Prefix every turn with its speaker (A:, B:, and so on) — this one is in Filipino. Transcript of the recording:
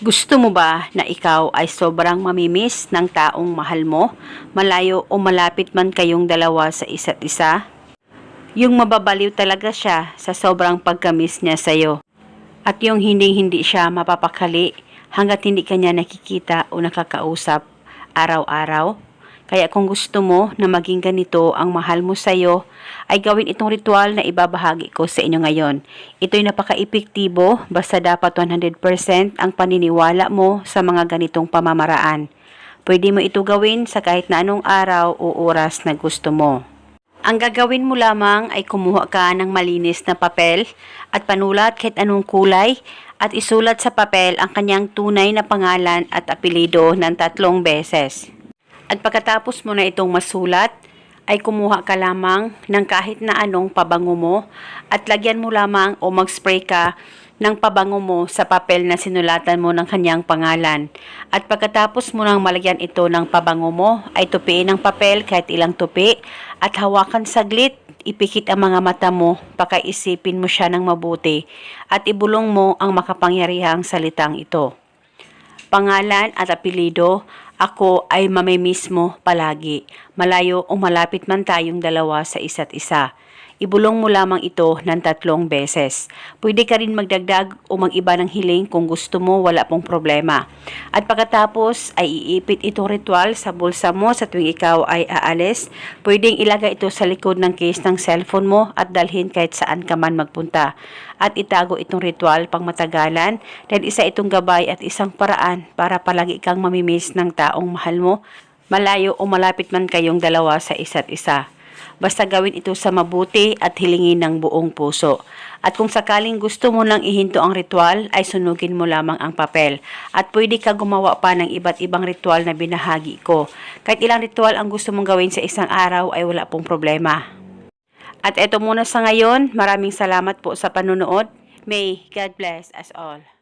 A: Gusto mo ba na ikaw ay sobrang mamimiss ng taong mahal mo, malayo o malapit man kayong dalawa sa isa't isa? Yung mababaliw talaga siya sa sobrang pagkamiss niya sa'yo. At yung hindi-hindi siya mapapakali hanggat hindi kanya nakikita o nakakausap araw-araw. Kaya kung gusto mo na maging ganito ang mahal mo sa'yo, ay gawin itong ritual na ibabahagi ko sa inyo ngayon. Ito'y napaka-epektibo basta dapat 100% ang paniniwala mo sa mga ganitong pamamaraan. Pwede mo ito gawin sa kahit na anong araw o oras na gusto mo. Ang gagawin mo lamang ay kumuha ka ng malinis na papel at panulat kahit anong kulay at isulat sa papel ang kanyang tunay na pangalan at apelido ng tatlong beses. At pagkatapos mo na itong masulat, ay kumuha ka lamang ng kahit na anong pabango mo at lagyan mo lamang o mag-spray ka ng pabango mo sa papel na sinulatan mo ng kanyang pangalan. At pagkatapos mo nang malagyan ito ng pabango mo, ay tupiin ang papel kahit ilang tupi at hawakan saglit, ipikit ang mga mata mo, pakaisipin mo siya ng mabuti at ibulong mo ang makapangyarihang salitang ito pangalan at apelido, ako ay mamimiss mo palagi. Malayo o malapit man tayong dalawa sa isa't isa. Ibulong mo lamang ito ng tatlong beses. Pwede ka rin magdagdag o mag-iba ng hiling kung gusto mo, wala pong problema. At pagkatapos ay iipit itong ritual sa bulsa mo sa tuwing ikaw ay aalis. Pwedeng ilagay ito sa likod ng case ng cellphone mo at dalhin kahit saan ka man magpunta. At itago itong ritual pang matagalan dahil isa itong gabay at isang paraan para palagi kang mamimiss ng taong mahal mo, malayo o malapit man kayong dalawa sa isa't isa. Basta gawin ito sa mabuti at hilingin ng buong puso. At kung sakaling gusto mo lang ihinto ang ritual, ay sunugin mo lamang ang papel. At pwede ka gumawa pa ng iba't ibang ritual na binahagi ko. Kahit ilang ritual ang gusto mong gawin sa isang araw ay wala pong problema. At eto muna sa ngayon, maraming salamat po sa panunood. May God bless us all.